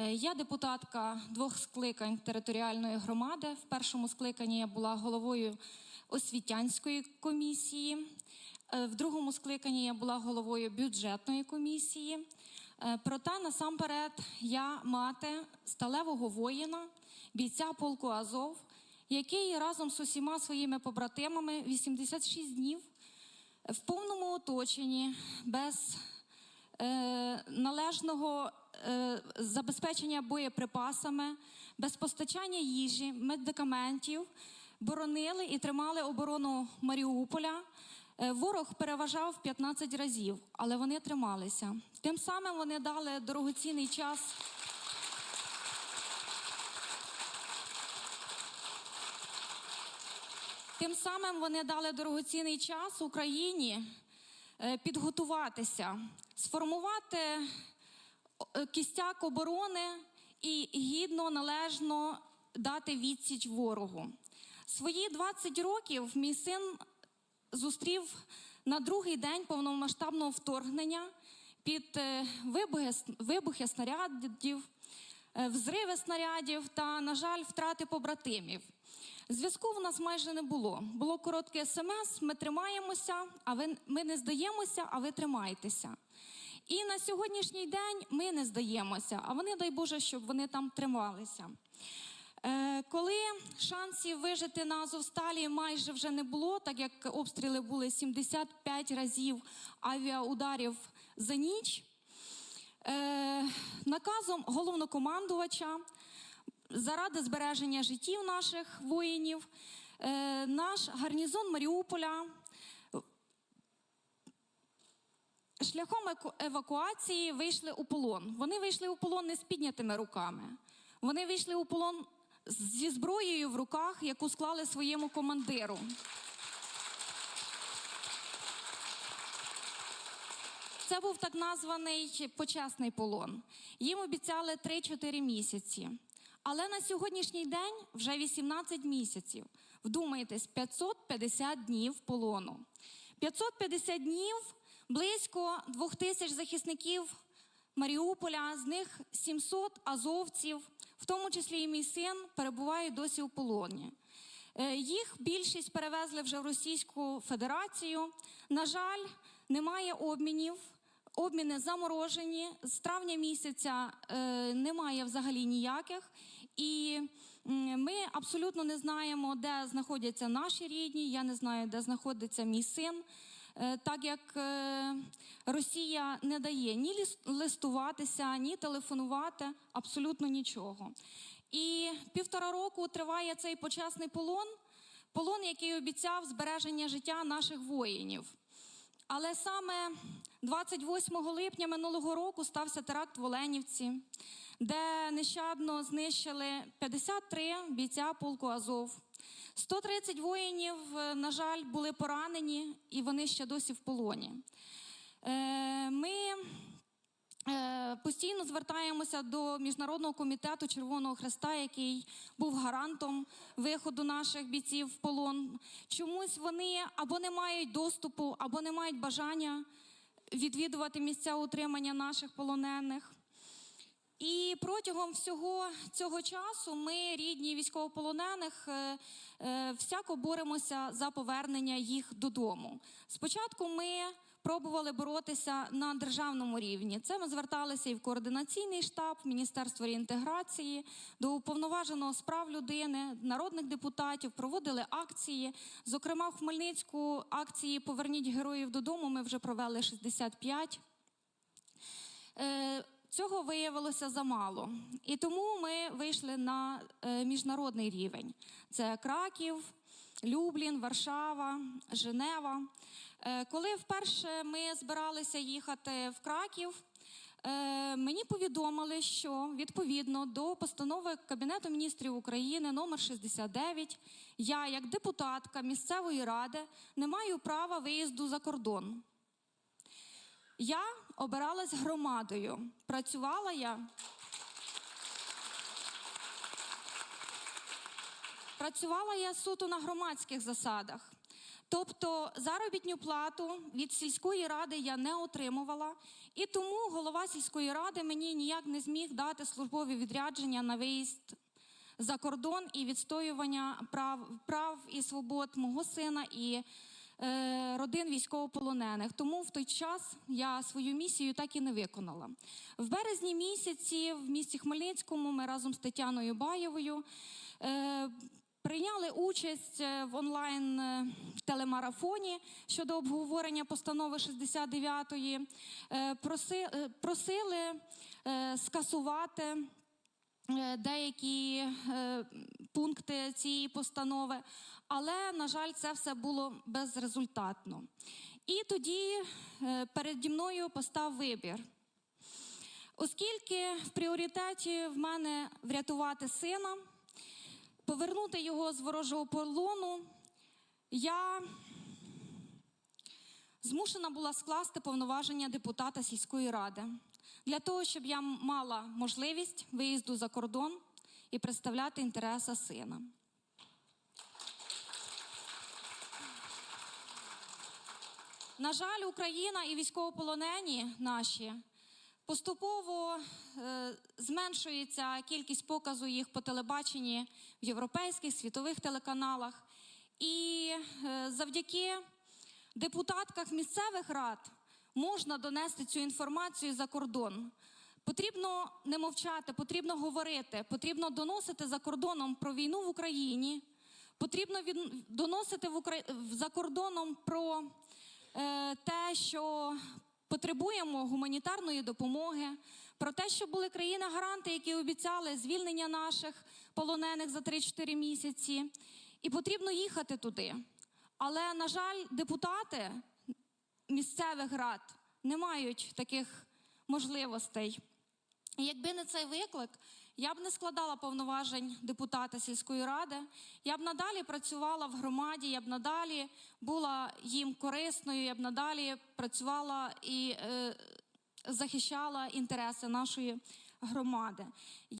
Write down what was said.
Е, Я депутатка двох скликань територіальної громади. В першому скликанні я була головою освітянської комісії, е, в другому скликанні я була головою бюджетної комісії. Е, Проте насамперед я мати сталевого воїна, бійця полку Азов, який разом з усіма своїми побратимами 86 днів в повному оточенні без е, належного забезпечення боєприпасами, без постачання їжі, медикаментів, боронили і тримали оборону Маріуполя. Е, Ворог переважав 15 разів, але вони трималися. Тим самим вони дали дорогоцінний час. Тим самим вони дали дорогоцінний час Україні е, підготуватися, сформувати е, кістяк оборони і гідно, належно дати відсіч ворогу. Свої 20 років мій син зустрів на другий день повномасштабного вторгнення під е, вибухи, вибухи снарядів, е, взриви снарядів та, на жаль, втрати побратимів. Зв'язку в нас майже не було. Було коротке смс: ми тримаємося, а ви ми не здаємося, а ви тримаєтеся. І на сьогоднішній день ми не здаємося, а вони, дай Боже, щоб вони там трималися. Е, коли шансів вижити на Азовсталі майже вже не було, так як обстріли були 75 разів авіаударів за ніч, е, наказом головнокомандувача заради збереження життів наших воїнів, е, наш гарнізон Маріуполя шляхом евакуації вийшли у полон. Вони вийшли у полон не з піднятими руками. Вони вийшли у полон зі зброєю в руках, яку склали своєму командиру. Це був так названий почесний полон. Їм обіцяли 3-4 місяці. Але на сьогоднішній день вже 18 місяців. Вдумайтесь, 550 днів полону. 550 днів близько 2000 захисників Маріуполя, з них 700 азовців, в тому числі і мій син, перебувають досі у полоні. Е, Їх більшість перевезли вже в Російську Федерацію. На жаль, немає обмінів. Обміни заморожені. З травня місяця е, немає взагалі ніяких. І ми абсолютно не знаємо, де знаходяться наші рідні. Я не знаю, де знаходиться мій син. Е, Так як е, Росія не дає ні листуватися, ні телефонувати, абсолютно нічого. І півтора року триває цей почесний полон, полон, який обіцяв збереження життя наших воїнів. Але саме 28 липня минулого року стався теракт в Оленівці, де нещадно знищили 53 бійця полку Азов. 130 воїнів, е, на жаль, були поранені, і вони ще досі в полоні. Е, Ми Е, Постійно звертаємося до Міжнародного комітету Червоного Хреста, який був гарантом виходу наших бійців в полон. Чомусь вони або не мають доступу, або не мають бажання відвідувати місця утримання наших полонених. І протягом всього цього часу ми, рідні військовополонених, е, е, всяко боремося за повернення їх додому. Спочатку ми пробували боротися на державному рівні. Це ми зверталися і в координаційний штаб, в Міністерство реінтеграції, до уповноваженого з прав людини, народних депутатів, проводили акції. Зокрема, в Хмельницьку акції Поверніть героїв додому. Ми вже провели 65. Цього виявилося замало. І тому ми вийшли на е, міжнародний рівень. Це Краків, Люблін, Варшава, Женева. Е, Коли вперше ми збиралися їхати в Краків, е, мені повідомили, що відповідно до постанови Кабінету міністрів України номер 69 я, як депутатка місцевої ради, не маю права виїзду за кордон. Я обиралась громадою. Працювала я. Працювала я суто на громадських засадах. Тобто заробітню плату від сільської ради я не отримувала, і тому голова сільської ради мені ніяк не зміг дати службові відрядження на виїзд за кордон і відстоювання прав, прав і свобод мого сина і родин військовополонених. Тому в той час я свою місію так і не виконала. В березні місяці в місті Хмельницькому ми разом з Тетяною Баєвою. Е, Прийняли участь е, в онлайн е, телемарафоні щодо обговорення постанови 69-ї. Е, проси- е, Просили е, скасувати е, деякі е, пункти цієї постанови, але, на жаль, це все було безрезультатно. І тоді е, переді мною постав вибір. Оскільки в пріоритеті в мене врятувати сина, повернути його з ворожого полону, я змушена була скласти повноваження депутата сільської ради для того, щоб я мала можливість виїзду за кордон і представляти інтереси сина. На жаль, Україна і військовополонені наші поступово е, зменшується кількість показу їх по телебаченні в європейських світових телеканалах. І е, завдяки депутатках місцевих рад можна донести цю інформацію за кордон. Потрібно не мовчати, потрібно говорити, потрібно доносити за кордоном про війну в Україні, потрібно від... доносити в Укра... за кордоном про е, те, що потребуємо гуманітарної допомоги, про те, що були країни-гаранти, які обіцяли звільнення наших полонених за 3-4 місяці, і потрібно їхати туди. Але, на жаль, депутати місцевих рад не мають таких можливостей. І якби не цей виклик, я б не складала повноважень депутата сільської ради. Я б надалі працювала в громаді, я б надалі була їм корисною, я б надалі працювала і е, захищала інтереси нашої громади.